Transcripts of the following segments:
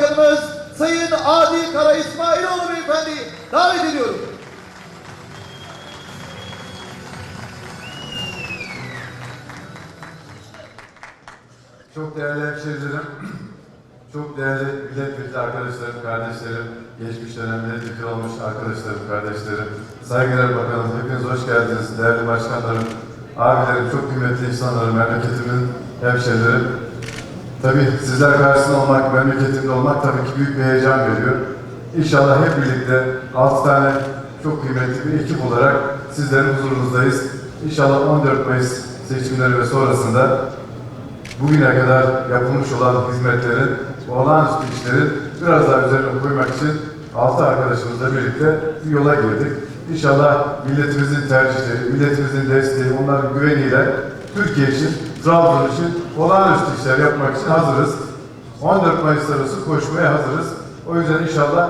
Bakanımız Sayın Adi Kara İsmailoğlu Beyefendi'yi davet ediyorum. Çok değerli hemşehrilerim, çok değerli milletvekili arkadaşlarım, kardeşlerim, geçmiş dönemde milletvekili olmuş arkadaşlarım, kardeşlerim, saygıdeğer bakanım, hepiniz hoş geldiniz. Değerli başkanlarım, abilerim, çok kıymetli insanlarım, memleketimin hemşehrilerim. Tabii sizler karşısında olmak, memleketimde olmak tabii ki büyük bir heyecan veriyor. İnşallah hep birlikte 6 tane çok kıymetli bir ekip olarak sizlerin huzurunuzdayız. İnşallah 14 Mayıs seçimleri ve sonrasında bugüne kadar yapılmış olan hizmetlerin, olağanüstü işlerin biraz daha üzerine koymak için altı arkadaşımızla birlikte bir yola girdik. İnşallah milletimizin tercihleri, milletimizin desteği, onların güveniyle Türkiye için, Trabzon için olağanüstü işler yapmak için hazırız. 14 Mayıs arası koşmaya hazırız. O yüzden inşallah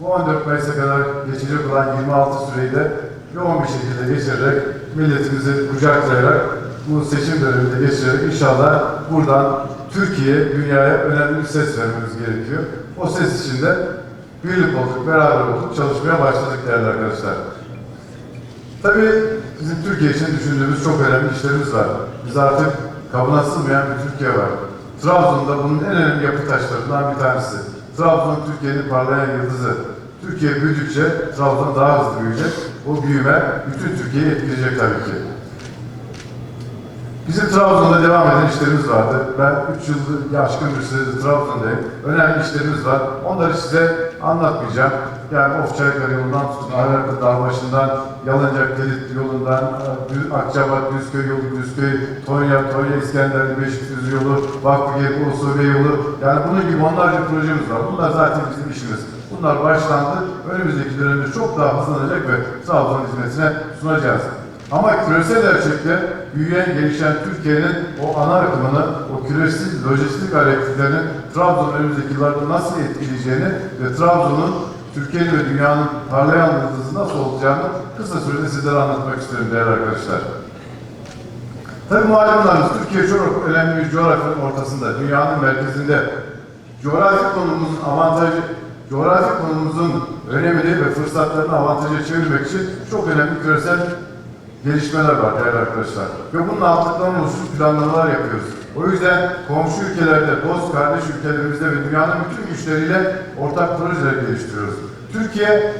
bu 14 Mayıs'a kadar geçecek olan 26 süreyi de yoğun bir şekilde geçirerek milletimizi kucaklayarak bu seçim döneminde geçirerek inşallah buradan Türkiye, dünyaya önemli bir ses vermemiz gerekiyor. O ses için de birlik olduk, beraber olduk, çalışmaya başladık değerli arkadaşlar. Tabii bizim Türkiye için düşündüğümüz çok önemli işlerimiz var. Biz artık kabına sığmayan bir Türkiye var. Trabzon'da bunun en önemli yapı taşlarından bir tanesi. Trabzon Türkiye'nin parlayan yıldızı. Türkiye büyüdükçe Trabzon daha hızlı büyüyecek. O büyüme bütün Türkiye'yi etkileyecek tabii ki. Bizim Trabzon'da devam eden işlerimiz vardı. Ben 3 yıldır aşkın bir süredir Trabzon'dayım. Önemli işlerimiz var. Onları size anlatmayacağım. Yani Ofçaykar yolundan tutun, Araklı Dağbaşı'ndan, Yalıncak Delit yolundan, Dü- Akçabat, Düzköy yolu, Düzköy, Tonya, Tonya İskenderli, Beşikdüzü yolu, Vakfıgeri, Ulusobe yolu. Yani bunun gibi onlarca projemiz var. Bunlar zaten bizim işimiz. Bunlar başlandı. Önümüzdeki dönemde çok daha hızlanacak ve Trabzon hizmetine sunacağız. Ama küresel ölçekte büyüyen, gelişen Türkiye'nin o ana akımını, o küresel lojistik hareketlerini Trabzon önümüzdeki yıllarda nasıl etkileyeceğini ve Trabzon'un Türkiye'nin ve dünyanın parlayan yıldızı nasıl olacağını kısa sürede sizlere anlatmak istiyorum değerli arkadaşlar. Tabii malumunuz Türkiye çok önemli bir coğrafyanın ortasında, dünyanın merkezinde. Coğrafi konumumuzun avantajı, coğrafi konumumuzun önemini ve fırsatlarını avantaja çevirmek için çok önemli küresel gelişmeler var değerli arkadaşlar. Ve bunun altından oluşmuş planlamalar yapıyoruz. O yüzden komşu ülkelerde, dost kardeş ülkelerimizde ve dünyanın bütün güçleriyle ortak projeler geliştiriyoruz. Türkiye,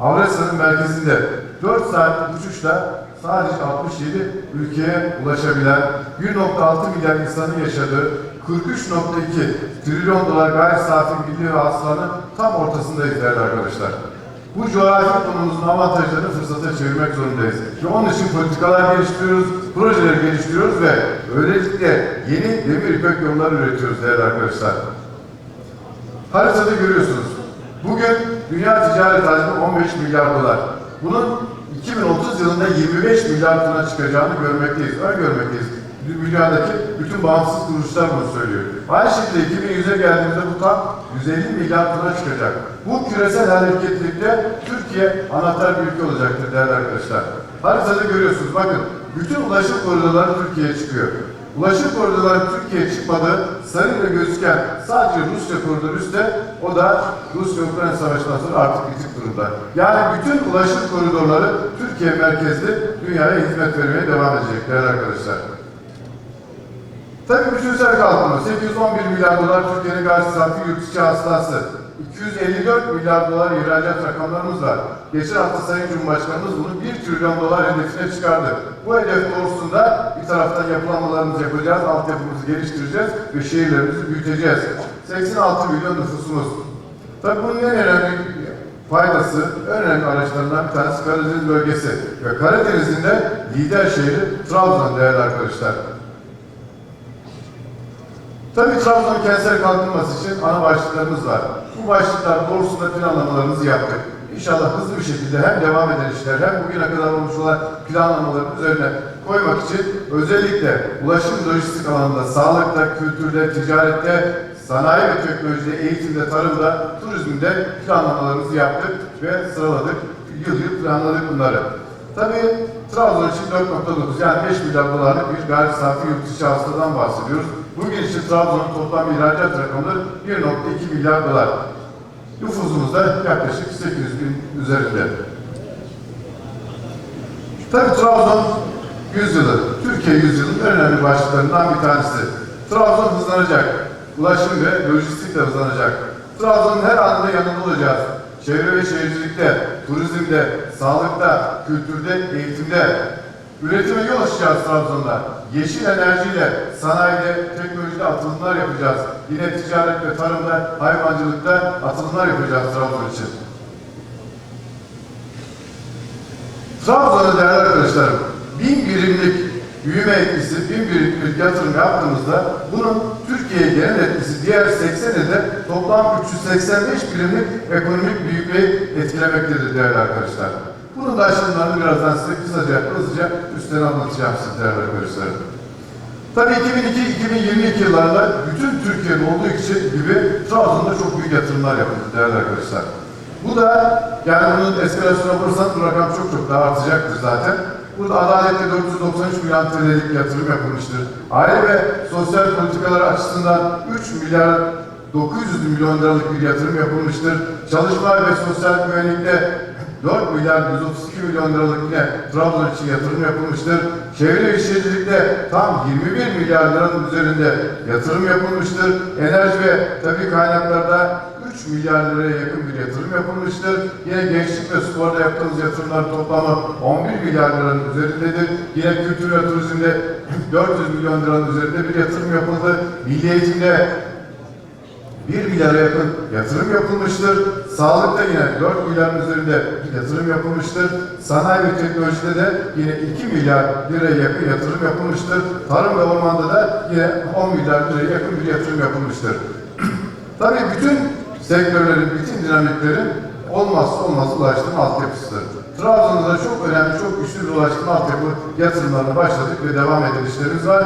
Avrasya'nın merkezinde 4 saat uçuşla sadece 67 ülkeye ulaşabilen 1.6 milyar insanın yaşadığı 43.2 trilyon dolar gayri safi milli hasılanın tam ortasındayız değerli arkadaşlar. Bu coğrafi konumuzun avantajlarını fırsata çevirmek zorundayız. Ve onun için politikalar geliştiriyoruz, projeler geliştiriyoruz ve böylelikle yeni demir ipek yolları üretiyoruz değerli arkadaşlar. Haritada görüyorsunuz. Bugün dünya ticaret hacmi 15 milyar dolar. Bunun 2030 yılında 25 milyar tona çıkacağını görmekteyiz, öngörmekteyiz. Dünyadaki bütün bağımsız kuruluşlar bunu söylüyor. Aynı şekilde 2100'e geldiğimizde bu tam 150 milyar tona çıkacak. Bu küresel hareketlilikte Türkiye anahtar bir ülke olacaktır değerli arkadaşlar. Haritada görüyorsunuz bakın bütün ulaşım koridorları Türkiye'ye çıkıyor. Ulaşım koridorları Türkiye'ye çıkmadı. Sarıyla gözüken sadece Rusya koridoru üstte o da Rusya-Ukrayna savaşından sonra artık bitik durumda. Yani bütün ulaşım koridorları Türkiye merkezli dünyaya hizmet vermeye devam edecek değerli arkadaşlar. Tabii bütünsel kalkınma 811 milyar dolar Türkiye'nin gayri safi yurt içi hasılası. 254 milyar dolar ihracat rakamlarımız var. Geçen hafta Sayın Cumhurbaşkanımız bunu 1 trilyon dolar hedefine çıkardı. Bu hedef doğrultusunda bir taraftan yapılanmalarımızı yapacağız, altyapımızı geliştireceğiz ve şehirlerimizi büyüteceğiz. 86 milyon nüfusumuz. Tabii bunun en önemli faydası, en önemli araçlarından bir tanesi Karadeniz bölgesi. Ve Karadeniz'in de lider şehri Trabzon değerli arkadaşlar. Tabii Trabzon kentsel kalkınması için ana başlıklarımız var. Bu başlıklar doğrusunda planlamalarımızı yaptık. İnşallah hızlı bir şekilde hem devam eden işler hem bugüne kadar olmuş olan planlamaların üzerine koymak için özellikle ulaşım lojistik alanında, sağlıkta, kültürde, ticarette, sanayi ve teknolojide, eğitimde, tarımda, turizmde planlamalarımızı yaptık ve sıraladık. Yıl yıl planladık bunları. Tabii Trabzon için 4.9 yani 5 milyar dolarlık bir gayri safi yurt içi hasıladan bahsediyoruz. Bugün için Trabzon'un toplam ihracat rakamı 1.2 milyar dolar. Nüfusumuz da yaklaşık 800 bin üzerinde. Tabii Trabzon yüzyılı, Türkiye yüzyılının önemli başlıklarından bir tanesi. Trabzon hızlanacak. Ulaşım ve lojistik de hızlanacak. Trabzon'un her anında yanında olacağız. Çevre ve şehircilikte, turizmde, sağlıkta, kültürde, eğitimde, üretime yol açacağız Trabzon'da. Yeşil enerjiyle, sanayide, teknolojide atılımlar yapacağız. Yine ticaret ve tarımda, hayvancılıkta atılımlar yapacağız Trabzon için. Trabzon'a değerli arkadaşlarım, bin birimlik büyüme etkisi, bin birimlik yatırım yaptığımızda bunun Türkiye'ye genel etkisi diğer 80 ilde toplam 385 birimlik ekonomik büyümeyi etkilemektedir değerli arkadaşlar. Bunun da aşamalarını birazdan size kısaca, hızlıca üstten anlatacağım size değerli arkadaşlar. Tabii 2002-2022 yıllarında bütün Türkiye'de olduğu gibi Trabzon'da çok büyük yatırımlar yapıldı değerli arkadaşlar. Bu da yani bunun eskalasyona vurursanız bu rakam çok çok daha artacaktır zaten. Burada adalette 493 milyon TL'lik yatırım yapılmıştır. Aile ve sosyal politikalar açısından 3 milyar 900 milyon liralık bir yatırım yapılmıştır. Çalışma ve sosyal güvenlikte 4 milyar 132 milyon liralık yine Trabzon için yatırım yapılmıştır. Çevre ve şehircilikte tam 21 milyar liranın üzerinde yatırım yapılmıştır. Enerji ve tabi kaynaklarda 3 milyar liraya yakın bir yatırım yapılmıştır. Yine gençlik ve sporda yaptığımız yatırımlar toplamı 11 milyar liranın üzerindedir. Yine kültür ve turizmde 400 milyon liranın üzerinde bir yatırım yapıldı. Milli eğitimde 1 milyara yakın yatırım yapılmıştır. Sağlıkta yine 4 milyarın üzerinde yatırım yapılmıştır. Sanayi ve teknolojide de yine 2 milyar liraya yakın yatırım yapılmıştır. Tarım ve ormanda da yine 10 milyar liraya yakın bir yatırım yapılmıştır. Tabii bütün sektörlerin, bütün dinamiklerin olmazsa olmazı ulaştırma altyapısıdır. Trabzon'da da çok önemli, çok güçlü bir ulaştırma altyapı yatırımlarına başladık ve devam eden işlerimiz var.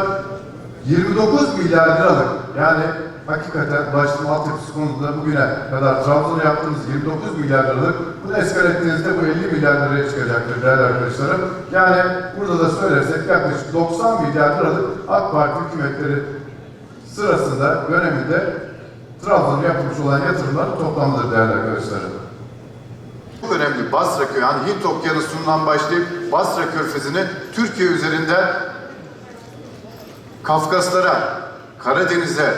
29 milyar liralık yani hakikaten ulaştırma altyapısı konusunda bugüne kadar Trabzon'a yaptığımız 29 milyar liralık bunu eskal ettiğinizde bu 50 milyar liraya çıkacaktır değerli arkadaşlarım. Yani burada da söylersek yaklaşık 90 milyar liralık AK Parti hükümetleri sırasında döneminde Trabzon'a yapılmış olan yatırımların toplamıdır değerli arkadaşlarım. Çok önemli Basra Köyü, yani Hint Okyanusu'ndan başlayıp Basra Körfezi'ni Türkiye üzerinden Kafkaslara, Karadeniz'e,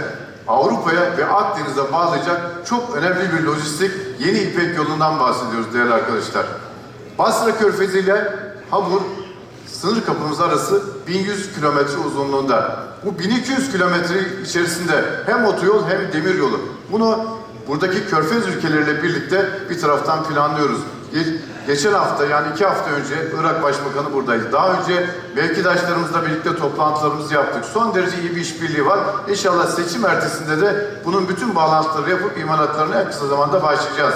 Avrupa'ya ve Akdeniz'e bağlayacak çok önemli bir lojistik yeni İpek yolundan bahsediyoruz değerli arkadaşlar. Basra Körfezi ile Hamur sınır kapımız arası 1100 kilometre uzunluğunda. Bu 1200 kilometre içerisinde hem otoyol hem demir yolu. Bunu buradaki körfez ülkeleriyle birlikte bir taraftan planlıyoruz. Ge- Geçen hafta yani iki hafta önce Irak Başbakanı buradaydı. Daha önce mevkidaşlarımızla birlikte toplantılarımızı yaptık. Son derece iyi bir işbirliği var. İnşallah seçim ertesinde de bunun bütün bağlantıları yapıp imalatlarına en kısa zamanda başlayacağız.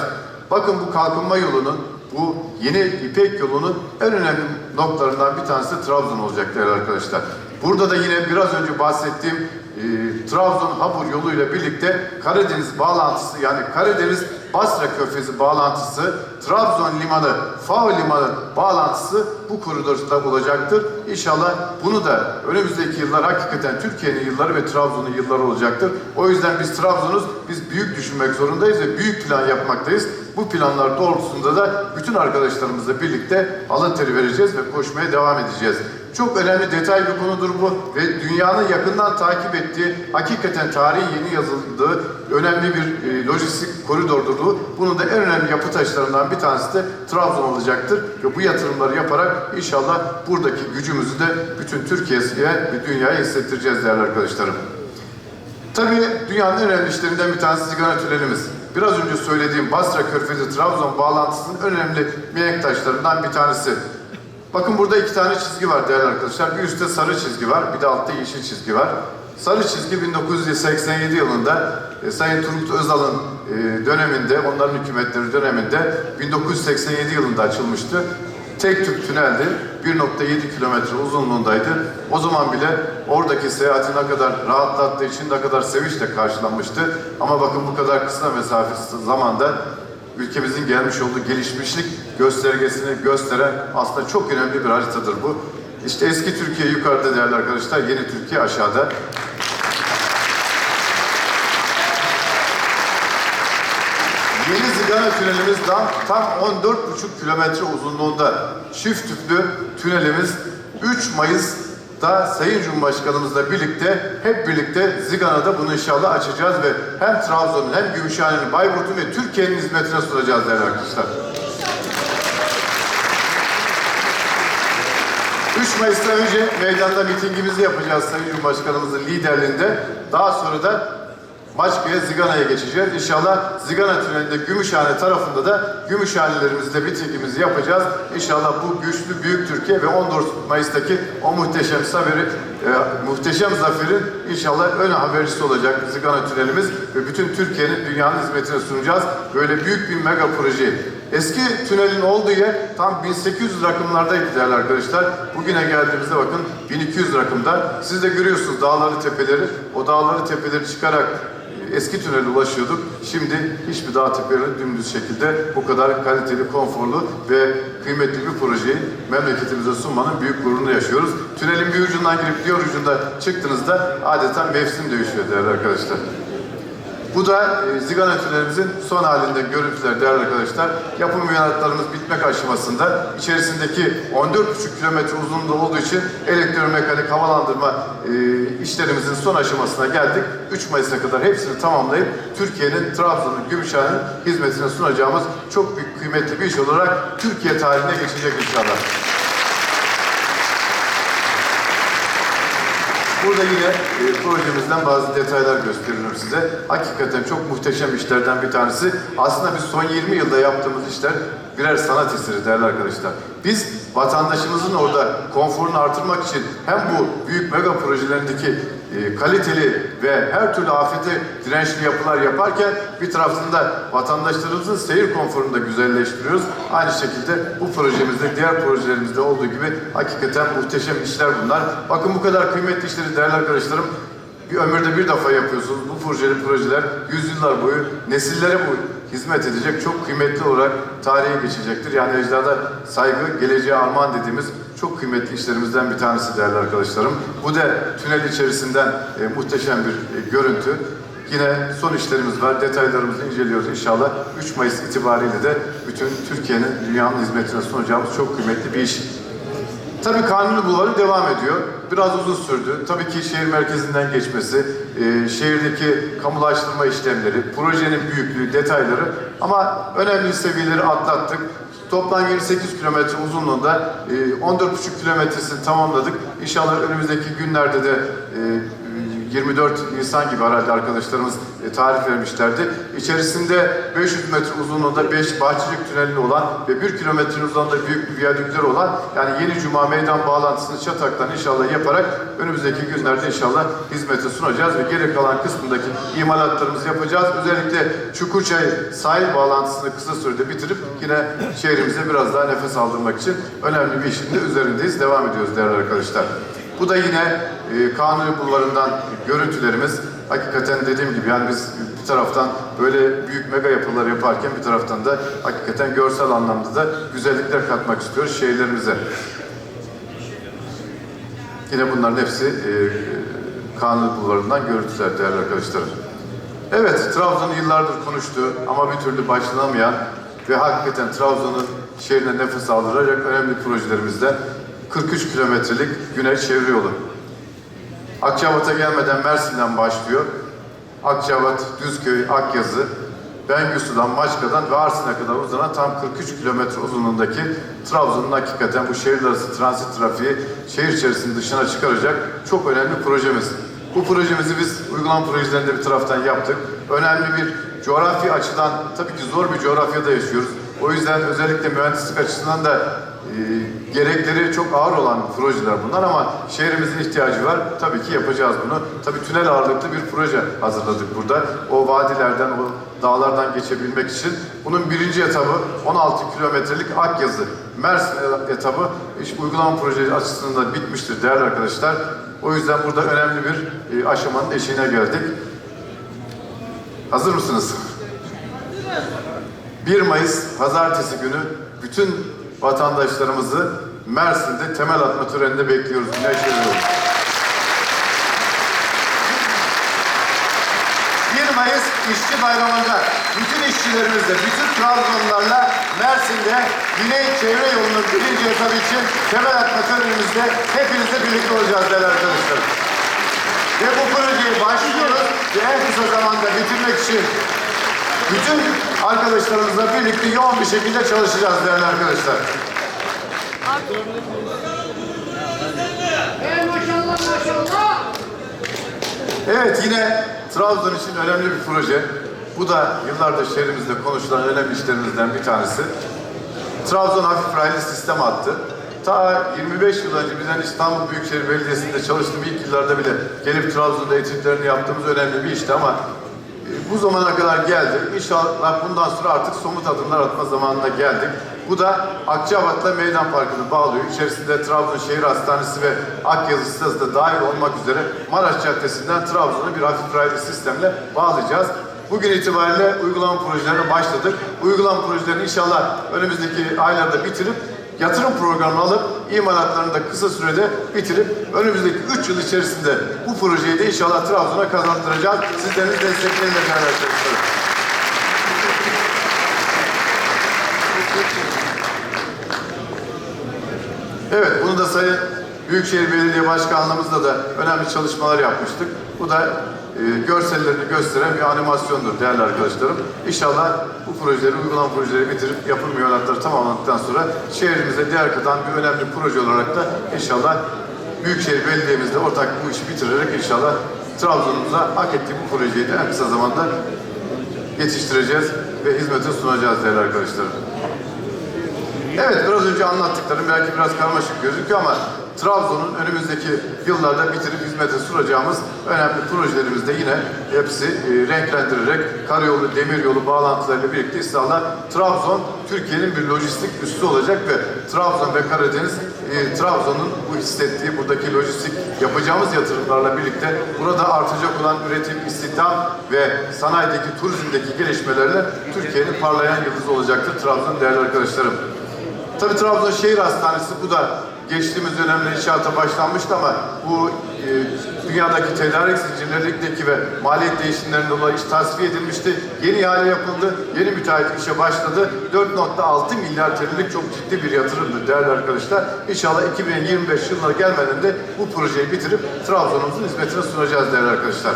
Bakın bu kalkınma yolunun, bu yeni İpek yolunun en önemli noktalarından bir tanesi Trabzon olacak değerli arkadaşlar. Burada da yine biraz önce bahsettiğim e, Trabzon-Habur yoluyla birlikte Karadeniz bağlantısı yani Karadeniz Basra Körfezi bağlantısı, Trabzon Limanı, Fao Limanı bağlantısı bu koridorda olacaktır. İnşallah bunu da önümüzdeki yıllar hakikaten Türkiye'nin yılları ve Trabzon'un yılları olacaktır. O yüzden biz Trabzon'uz, biz büyük düşünmek zorundayız ve büyük plan yapmaktayız. Bu planlar doğrultusunda da bütün arkadaşlarımızla birlikte alın teri vereceğiz ve koşmaya devam edeceğiz. Çok önemli detay bir konudur bu ve dünyanın yakından takip ettiği, hakikaten tarihin yeni yazıldığı önemli bir e, lojistik koridordur bu. Bunun da en önemli yapı taşlarından bir tanesi de Trabzon olacaktır ve bu yatırımları yaparak inşallah buradaki gücümüzü de bütün Türkiye'ye ve dünyaya hissettireceğiz değerli arkadaşlarım. Tabii dünyanın en önemli işlerinden bir tanesi sigara törenimiz. Biraz önce söylediğim Basra Körfezi Trabzon bağlantısının önemli mihenk taşlarından bir tanesi. Bakın burada iki tane çizgi var değerli arkadaşlar. Bir üstte sarı çizgi var, bir de altta yeşil çizgi var. Sarı çizgi 1987 yılında e, Sayın Turgut Özal'ın e, döneminde, onların hükümetleri döneminde 1987 yılında açılmıştı. Tek tüp tüneldi. 1.7 kilometre uzunluğundaydı. O zaman bile oradaki seyahati ne kadar rahatlattığı için ne kadar sevinçle karşılanmıştı. Ama bakın bu kadar kısa mesafe zamanda ülkemizin gelmiş olduğu gelişmişlik göstergesini gösteren aslında çok önemli bir haritadır bu. İşte eski Türkiye yukarıda değerli arkadaşlar, yeni Türkiye aşağıda. Yeni Zigana tünelimiz tam, tam 14,5 kilometre uzunluğunda çift tüplü tünelimiz 3 Mayıs'ta Sayın Cumhurbaşkanımızla birlikte hep birlikte Zigana'da bunu inşallah açacağız ve hem Trabzon'un hem Gümüşhane'nin, Bayburt'un ve Türkiye'nin hizmetine sunacağız değerli arkadaşlar. 3 Mayıs'ta önce meydanda mitingimizi yapacağız Sayın Cumhurbaşkanımızın liderliğinde. Daha sonra da Maçka'ya, Zigana'ya geçeceğiz. İnşallah Zigana Tüneli'nde Gümüşhane tarafında da Gümüşhanelerimizle mitingimizi yapacağız. İnşallah bu güçlü büyük Türkiye ve 14 Mayıs'taki o muhteşem zaferi, e, muhteşem zaferin inşallah ön habercisi olacak Zigana Tünelimiz ve bütün Türkiye'nin dünyanın hizmetine sunacağız. Böyle büyük bir mega projeyi. Eski tünelin olduğu yer tam 1800 rakımlardaydı değerli arkadaşlar. Bugüne geldiğimizde bakın 1200 rakımda. Siz de görüyorsunuz dağları tepeleri. O dağları tepeleri çıkarak e, eski tünele ulaşıyorduk. Şimdi hiçbir dağ tepeleri dümdüz şekilde bu kadar kaliteli, konforlu ve kıymetli bir projeyi memleketimize sunmanın büyük gururunu yaşıyoruz. Tünelin bir ucundan girip diğer ucunda çıktığınızda adeta mevsim değişiyor değerli arkadaşlar. Bu da e, Zigana tünelimizin son halinde görüntüler değerli arkadaşlar. Yapım mühendiratlarımız bitmek aşamasında. İçerisindeki 14,5 kilometre uzunluğu olduğu için elektromekanik havalandırma e, işlerimizin son aşamasına geldik. 3 Mayıs'a kadar hepsini tamamlayıp Türkiye'nin, Trabzon'un, Gümüşhane'nin hizmetine sunacağımız çok büyük kıymetli bir iş olarak Türkiye tarihine geçecek inşallah. Burada yine e, projemizden bazı detaylar gösteriyorum size. Hakikaten çok muhteşem işlerden bir tanesi. Aslında biz son 20 yılda yaptığımız işler birer sanat eseri değerli arkadaşlar. Biz vatandaşımızın orada konforunu artırmak için hem bu büyük mega projelerindeki e, kaliteli ve her türlü afete dirençli yapılar yaparken bir taraftan da vatandaşlarımızın seyir konforunu da güzelleştiriyoruz. Aynı şekilde bu projemizde, diğer projelerimizde olduğu gibi hakikaten muhteşem işler bunlar. Bakın bu kadar kıymetli işleri değerli arkadaşlarım bir ömürde bir defa yapıyorsunuz. Bu projeli projeler yüzyıllar boyu nesillere bu hizmet edecek çok kıymetli olarak tarihe geçecektir. Yani ecdada saygı, geleceğe armağan dediğimiz çok kıymetli işlerimizden bir tanesi değerli arkadaşlarım. Bu da tünel içerisinden e, muhteşem bir e, görüntü. Yine son işlerimiz var. Detaylarımızı inceliyoruz inşallah. 3 Mayıs itibariyle de bütün Türkiye'nin dünyanın hizmetine sunacağımız çok kıymetli bir iş. Tabii kanuni bulvarı devam ediyor. Biraz uzun sürdü. Tabii ki şehir merkezinden geçmesi, e, şehirdeki kamulaştırma işlemleri, projenin büyüklüğü, detayları ama önemli seviyeleri atlattık. Toplam 28 kilometre uzunluğunda e, 14,5 kilometresini tamamladık. İnşallah önümüzdeki günlerde de e, 24 Nisan gibi herhalde arkadaşlarımız e, tarif vermişlerdi. İçerisinde 500 metre uzunluğunda 5 Bahçecik tüneli olan ve 1 kilometre uzunluğunda büyük bir viyadükler olan yani Yeni Cuma meydan bağlantısını Çatak'tan inşallah yaparak önümüzdeki günlerde inşallah hizmete sunacağız ve geri kalan kısmındaki imalatlarımızı yapacağız. Özellikle Çukurçay sahil bağlantısını kısa sürede bitirip yine şehrimize biraz daha nefes aldırmak için önemli bir işin de üzerindeyiz. Devam ediyoruz değerli arkadaşlar. Bu da yine e, Kanuni Bulvarı'ndan görüntülerimiz. Hakikaten dediğim gibi yani biz bir taraftan böyle büyük mega yapılar yaparken bir taraftan da hakikaten görsel anlamda da güzellikler katmak istiyoruz şehirlerimize. Yine bunların hepsi e, Kanuni Bulvarı'ndan görüntüler değerli arkadaşlarım. Evet, Trabzon yıllardır konuştu ama bir türlü başlanamayan ve hakikaten Trabzon'un şehrine nefes aldıracak önemli projelerimizden 43 kilometrelik Güneş Çevre Yolu. Akçabat'a gelmeden Mersin'den başlıyor. Akçabat, Düzköy, Akyazı, Bengüsü'den, Maçka'dan ve Arsin'e kadar uzanan tam 43 kilometre uzunluğundaki Trabzon'un hakikaten bu şehirler arası transit trafiği şehir içerisinin dışına çıkaracak çok önemli projemiz. Bu projemizi biz uygulama projelerinde bir taraftan yaptık. Önemli bir coğrafi açıdan tabii ki zor bir coğrafyada yaşıyoruz. O yüzden özellikle mühendislik açısından da gerekleri çok ağır olan projeler bunlar ama şehrimizin ihtiyacı var. Tabii ki yapacağız bunu. Tabii tünel ağırlıklı bir proje hazırladık burada. O vadilerden, o dağlardan geçebilmek için. Bunun birinci etabı 16 kilometrelik Akyazı. Mersin etabı iş uygulama projesi açısından bitmiştir değerli arkadaşlar. O yüzden burada önemli bir e, aşamanın eşiğine geldik. Hazır mısınız? 1 Mayıs Pazartesi günü bütün vatandaşlarımızı Mersin'de temel atma töreninde bekliyoruz. Güneş veriyoruz. 1 Mayıs İşçi Bayramı'nda bütün işçilerimizle, bütün Trabzonlularla Mersin'de Güney Çevre Yolu'nun birinci etabı için temel atma törenimizde hepinizle birlikte olacağız değerli arkadaşlar. Ve bu projeyi başlıyoruz ve en kısa zamanda bitirmek için bütün arkadaşlarımızla birlikte yoğun bir şekilde çalışacağız değerli arkadaşlar. Evet yine Trabzon için önemli bir proje. Bu da yıllardır şehrimizde konuşulan önemli işlerimizden bir tanesi. Trabzon Hafif Raylı Sistem attı. Ta 25 yıl önce bizden İstanbul Büyükşehir Belediyesi'nde çalıştığım ilk yıllarda bile gelip Trabzon'da etütlerini yaptığımız önemli bir işti ama bu zamana kadar geldi. İnşallah bundan sonra artık somut adımlar atma zamanına geldik. Bu da Akçabat'la Meydan Parkı'nı bağlıyor. İçerisinde Trabzon Şehir Hastanesi ve Akyazı Sitesi de dahil olmak üzere Maraş Caddesi'nden Trabzon'a bir hafif raylı sistemle bağlayacağız. Bugün itibariyle uygulama projelerine başladık. Uygulama projelerini inşallah önümüzdeki aylarda bitirip yatırım programını alıp imalatlarını da kısa sürede bitirip önümüzdeki 3 yıl içerisinde bu projeyi de inşallah Trabzon'a kazandıracağız. Sizlerin destekleriyle değerli arkadaşlar. Evet, bunu da Sayın Büyükşehir Belediye Başkanlığımızla da önemli çalışmalar yapmıştık. Bu da e, görsellerini gösteren bir animasyondur değerli arkadaşlarım. İnşallah projeleri, uygulama projeleri bitirip yapım mühürlatları tamamlandıktan sonra şehrimize değer katan bir önemli proje olarak da inşallah Büyükşehir Belediye'mizle ortak bu işi bitirerek inşallah Trabzon'umuza hak ettiği bu projeyi de en kısa zamanda yetiştireceğiz ve hizmete sunacağız değerli arkadaşlarım. Evet, biraz önce anlattıklarım belki biraz karmaşık gözüküyor ama Trabzon'un önümüzdeki yıllarda bitirip hizmete sunacağımız önemli projelerimizde yine hepsi e, renklendirerek karayolu, demiryolu bağlantılarıyla birlikte inşallah Trabzon Türkiye'nin bir lojistik üssü olacak ve Trabzon ve Karadeniz e, Trabzon'un bu hissettiği buradaki lojistik yapacağımız yatırımlarla birlikte burada artacak olan üretim, istihdam ve sanayideki, turizmdeki gelişmelerle Türkiye'nin parlayan yıldızı olacaktır Trabzon değerli arkadaşlarım. Tabii Trabzon Şehir Hastanesi bu da geçtiğimiz dönemde inşaata başlanmıştı ama bu e, dünyadaki tedarik zincirlerindeki ve maliyet değişimlerinden dolayı iş tasfiye edilmişti. Yeni ihale yapıldı, yeni müteahhit işe başladı. 4.6 milyar TL'lik çok ciddi bir yatırımdır değerli arkadaşlar. İnşallah 2025 yılına gelmeden de bu projeyi bitirip Trabzon'umuzun hizmetine sunacağız değerli arkadaşlar.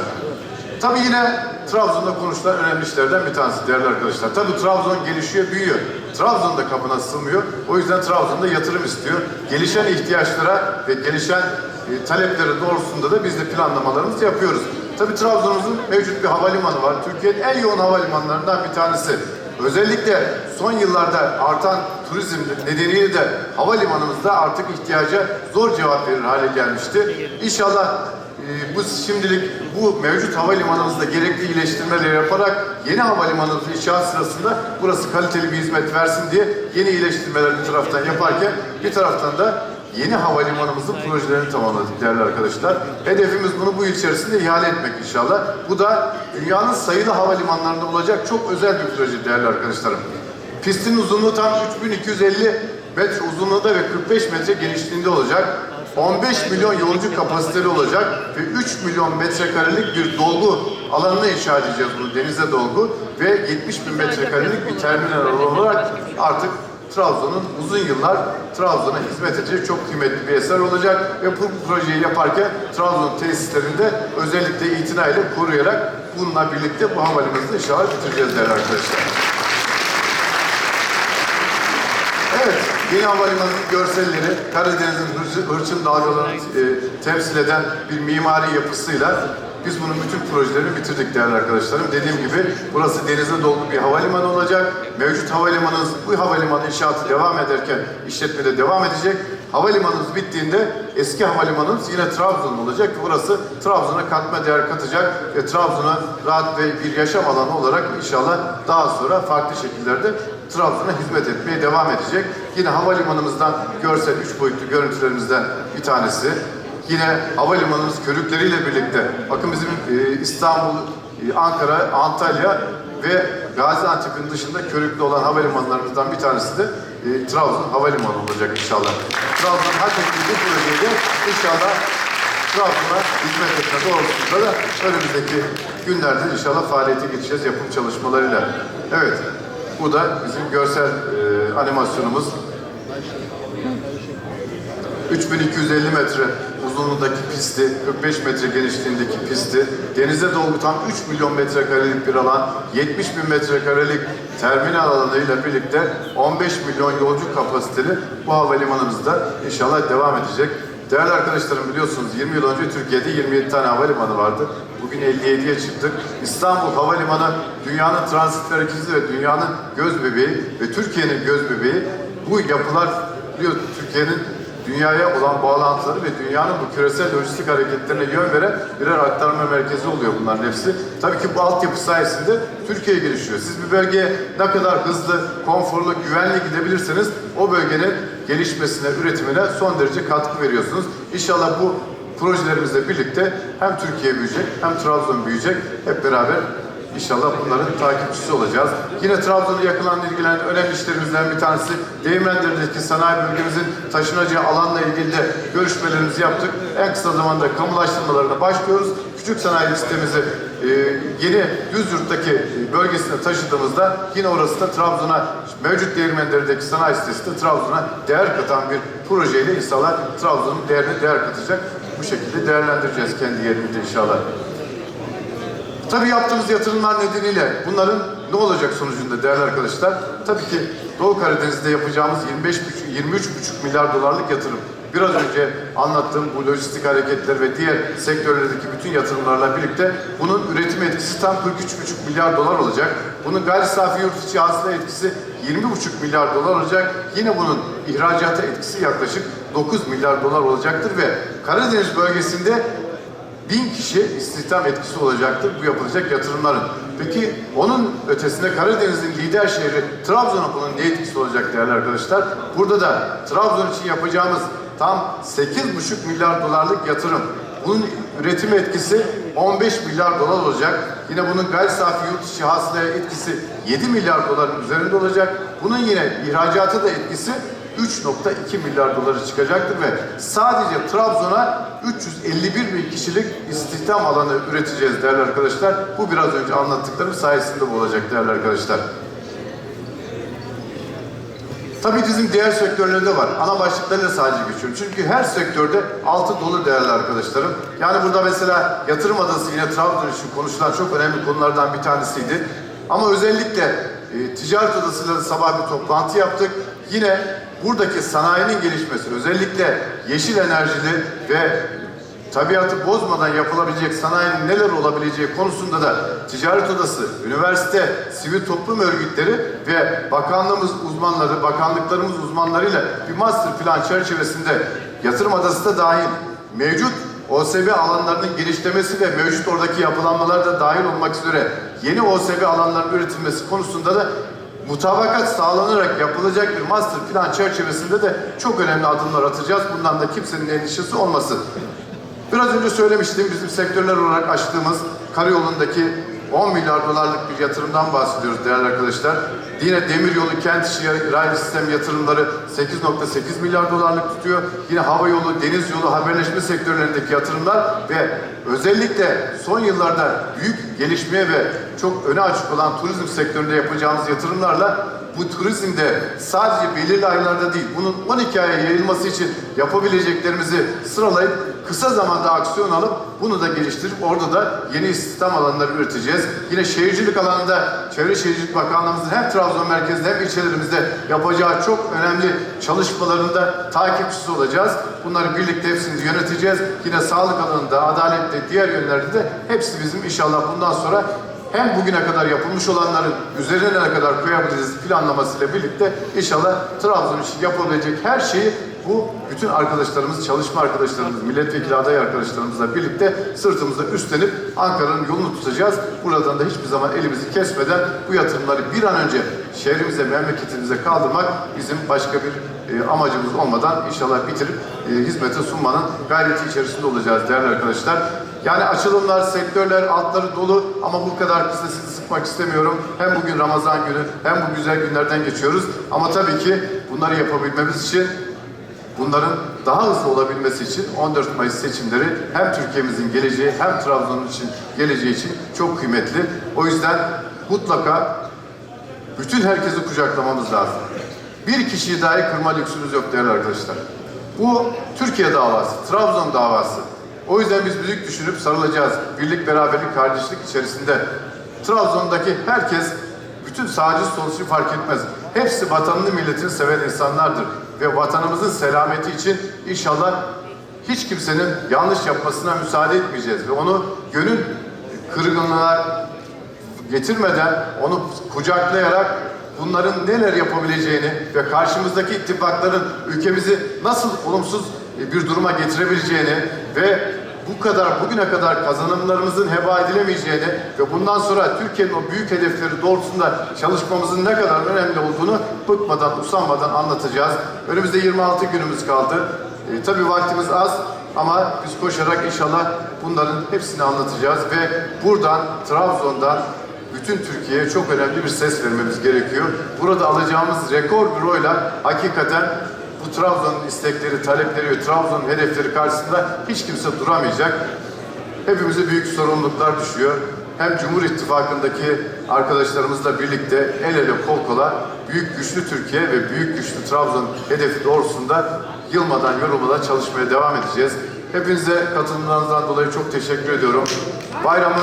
Tabii yine Trabzon'da konuşulan önemli işlerden bir tanesi değerli arkadaşlar. Tabii Trabzon gelişiyor, büyüyor. Trabzon da kabına sığmıyor. O yüzden Trabzon'da yatırım istiyor. Gelişen ihtiyaçlara ve gelişen e, taleplere doğrultusunda da biz de planlamalarımızı yapıyoruz. Tabii Trabzon'umuzun mevcut bir havalimanı var. Türkiye'nin en yoğun havalimanlarından bir tanesi. Özellikle son yıllarda artan turizm nedeniyle de havalimanımızda artık ihtiyaca zor cevap verir hale gelmişti. İnşallah ee, bu şimdilik bu mevcut havalimanımızda gerekli iyileştirmeleri yaparak yeni havalimanımızın inşaat sırasında burası kaliteli bir hizmet versin diye yeni iyileştirmeleri bir taraftan yaparken bir taraftan da yeni havalimanımızın projelerini tamamladık değerli arkadaşlar. Hedefimiz bunu bu yıl içerisinde ihale etmek inşallah. Bu da dünyanın sayılı havalimanlarında olacak çok özel bir proje değerli arkadaşlarım. Pistin uzunluğu tam 3250 metre uzunluğunda ve 45 metre genişliğinde olacak. 15 milyon yolcu kapasiteli olacak ve 3 milyon metrekarelik bir dolgu alanına inşa edeceğiz bunu denize dolgu ve 70 bin metrekarelik bir terminal olarak artık Trabzon'un uzun yıllar Trabzon'a hizmet edecek çok kıymetli bir eser olacak ve bu projeyi yaparken Trabzon tesislerinde özellikle itinayla koruyarak bununla birlikte bu havalimanını inşallah bitireceğiz değerli arkadaşlar. Yeni havalimanının görselleri Karadeniz'in hırçın, dalgalarını e, temsil eden bir mimari yapısıyla biz bunun bütün projelerini bitirdik değerli arkadaşlarım. Dediğim gibi burası denize dolgu bir havalimanı olacak. Mevcut havalimanımız, bu havalimanı inşaatı devam ederken işletmede devam edecek. Havalimanımız bittiğinde eski havalimanımız yine Trabzon olacak burası Trabzon'a katma değer katacak ve Trabzon'a rahat ve bir yaşam alanı olarak inşallah daha sonra farklı şekillerde Trabzon'a hizmet etmeye devam edecek. Yine havalimanımızdan görsel üç boyutlu görüntülerimizden bir tanesi. Yine havalimanımız körükleriyle birlikte, bakın bizim e, İstanbul, e, Ankara, Antalya ve Gaziantep'in dışında körüklü olan havalimanlarımızdan bir tanesi de e, Trabzon Havalimanı olacak inşallah. Trabzon hak ettiği bu projeyi de inşallah Trabzon'a hizmet etme doğrultusunda da önümüzdeki günlerde inşallah faaliyete geçeceğiz yapım çalışmalarıyla. Evet, bu da bizim görsel e, animasyonumuz. 3250 metre uzunluğundaki pisti, 45 metre genişliğindeki pisti, denize doğrultan 3 milyon metrekarelik bir alan, 70 bin metrekarelik terminal alanıyla birlikte 15 milyon yolcu kapasiteli bu havalimanımızda inşallah devam edecek. Değerli arkadaşlarım biliyorsunuz 20 yıl önce Türkiye'de 27 tane havalimanı vardı. Bugün 57'ye çıktık. İstanbul Havalimanı dünyanın transit merkezi ve dünyanın göz bebeği ve Türkiye'nin göz bebeği. Bu yapılar biliyor Türkiye'nin dünyaya olan bağlantıları ve dünyanın bu küresel lojistik hareketlerine yön veren birer aktarma merkezi oluyor bunların hepsi. Tabii ki bu altyapı sayesinde Türkiye gelişiyor. Siz bir bölgeye ne kadar hızlı, konforlu, güvenli gidebilirseniz o bölgenin gelişmesine, üretimine son derece katkı veriyorsunuz. İnşallah bu projelerimizle birlikte hem Türkiye büyüyecek hem Trabzon büyüyecek. Hep beraber İnşallah bunların takipçisi olacağız. Yine Trabzon'u yakılan ilgilenen önemli işlerimizden bir tanesi Değirmendere'deki sanayi bölgemizin taşınacağı alanla ilgili de görüşmelerimizi yaptık. En kısa zamanda kamulaştırmalarına başlıyoruz. Küçük sanayi sitemizi e, yeni Düzyurt'taki bölgesine taşıdığımızda yine orası da Trabzon'a mevcut Değirmendere'deki sanayi sitesi de Trabzon'a değer katan bir projeyle inşallah Trabzon'un değerine değer katacak. Bu şekilde değerlendireceğiz kendi yerimizde inşallah. Tabii yaptığımız yatırımlar nedeniyle bunların ne olacak sonucunda değerli arkadaşlar? Tabii ki Doğu Karadeniz'de yapacağımız 25 23,5 milyar dolarlık yatırım. Biraz önce anlattığım bu lojistik hareketler ve diğer sektörlerdeki bütün yatırımlarla birlikte bunun üretim etkisi tam 43,5 milyar dolar olacak. Bunun gayri safi yurt içi hasıla etkisi 20,5 milyar dolar olacak. Yine bunun ihracata etkisi yaklaşık 9 milyar dolar olacaktır ve Karadeniz bölgesinde bin kişi istihdam etkisi olacaktır bu yapılacak yatırımların. Peki onun ötesinde Karadeniz'in lider şehri Trabzon'a bunun ne etkisi olacak değerli arkadaşlar? Burada da Trabzon için yapacağımız tam 8,5 milyar dolarlık yatırım. Bunun üretim etkisi 15 milyar dolar olacak. Yine bunun gayri safi yurt içi hasılaya etkisi 7 milyar doların üzerinde olacak. Bunun yine ihracata da etkisi 3.2 milyar doları çıkacaktır ve sadece Trabzon'a 351 bin kişilik istihdam alanı üreteceğiz değerli arkadaşlar. Bu biraz önce anlattıklarım sayesinde bu olacak değerli arkadaşlar. Tabii bizim diğer sektörlerde var. Ana başlıklarıyla sadece geçiyorum. Çünkü her sektörde altı dolu değerli arkadaşlarım. Yani burada mesela yatırım adası yine Trabzon için konuşulan çok önemli konulardan bir tanesiydi. Ama özellikle e, ticaret odasıyla da sabah bir toplantı yaptık. Yine buradaki sanayinin gelişmesi, özellikle yeşil enerjili ve tabiatı bozmadan yapılabilecek sanayinin neler olabileceği konusunda da ticaret odası, üniversite, sivil toplum örgütleri ve bakanlığımız uzmanları, bakanlıklarımız uzmanlarıyla bir master plan çerçevesinde yatırım adası da dahil mevcut OSB alanlarının genişlemesi ve mevcut oradaki yapılanmalar da dahil olmak üzere yeni OSB alanların üretilmesi konusunda da mutabakat sağlanarak yapılacak bir master plan çerçevesinde de çok önemli adımlar atacağız. Bundan da kimsenin endişesi olmasın. Biraz önce söylemiştim bizim sektörler olarak açtığımız karayolundaki 10 milyar dolarlık bir yatırımdan bahsediyoruz değerli arkadaşlar. Yine demiryolu kent içi raylı sistem yatırımları 8.8 milyar dolarlık tutuyor. Yine hava yolu, deniz yolu, haberleşme sektörlerindeki yatırımlar ve özellikle son yıllarda büyük gelişmeye ve çok öne açık olan turizm sektöründe yapacağımız yatırımlarla bu turizmde sadece belirli aylarda değil, bunun 12 aya yayılması için yapabileceklerimizi sıralayıp kısa zamanda aksiyon alıp bunu da geliştirip orada da yeni istihdam alanları üreteceğiz. Yine şehircilik alanında Çevre Şehircilik Bakanlığımızın hem Trabzon merkezinde hem ilçelerimizde yapacağı çok önemli çalışmalarında takipçisi olacağız. Bunları birlikte hepsini yöneteceğiz. Yine sağlık alanında, adalette, diğer yönlerde de hepsi bizim inşallah bundan sonra hem bugüne kadar yapılmış olanların üzerine ne kadar koyabiliriz planlamasıyla birlikte inşallah Trabzon için yapılabilecek her şeyi bu bütün arkadaşlarımız, çalışma arkadaşlarımız, milletvekili aday arkadaşlarımızla birlikte sırtımızda üstlenip Ankara'nın yolunu tutacağız. Buradan da hiçbir zaman elimizi kesmeden bu yatırımları bir an önce şehrimize, memleketimize kaldırmak bizim başka bir e, amacımız olmadan inşallah bitirip e, hizmete sunmanın gayreti içerisinde olacağız değerli arkadaşlar. Yani açılımlar, sektörler, altları dolu ama bu kadar kısa sizi sıkmak istemiyorum. Hem bugün Ramazan günü hem bu güzel günlerden geçiyoruz. Ama tabii ki bunları yapabilmemiz için Bunların daha hızlı olabilmesi için 14 Mayıs seçimleri hem Türkiye'mizin geleceği hem Trabzon'un için geleceği için çok kıymetli. O yüzden mutlaka bütün herkesi kucaklamamız lazım. Bir kişiyi dahi kırma lüksümüz yok değerli arkadaşlar. Bu Türkiye davası, Trabzon davası. O yüzden biz büyük düşünüp sarılacağız. Birlik, beraberlik, kardeşlik içerisinde. Trabzon'daki herkes, bütün sağcı solcu fark etmez. Hepsi vatanını, milletini seven insanlardır. Ve vatanımızın selameti için inşallah hiç kimsenin yanlış yapmasına müsaade etmeyeceğiz. Ve onu gönül kırgınlığa getirmeden onu kucaklayarak bunların neler yapabileceğini ve karşımızdaki ittifakların ülkemizi nasıl olumsuz bir duruma getirebileceğini ve bu kadar bugüne kadar kazanımlarımızın heba edilemeyeceğini ve bundan sonra Türkiye'nin o büyük hedefleri doğrultusunda çalışmamızın ne kadar önemli olduğunu bıkmadan, usanmadan anlatacağız. Önümüzde 26 günümüz kaldı. E, tabii vaktimiz az ama biz koşarak inşallah bunların hepsini anlatacağız ve buradan Trabzon'dan bütün Türkiye'ye çok önemli bir ses vermemiz gerekiyor. Burada alacağımız rekor bir oyla hakikaten bu Trabzon'un istekleri, talepleri ve Trabzon'un hedefleri karşısında hiç kimse duramayacak. Hepimize büyük sorumluluklar düşüyor. Hem Cumhur İttifakı'ndaki arkadaşlarımızla birlikte el ele kol kola büyük güçlü Türkiye ve büyük güçlü Trabzon hedefi doğrultusunda yılmadan yorulmadan çalışmaya devam edeceğiz. Hepinize katılımlarınızdan dolayı çok teşekkür ediyorum. Bayramınız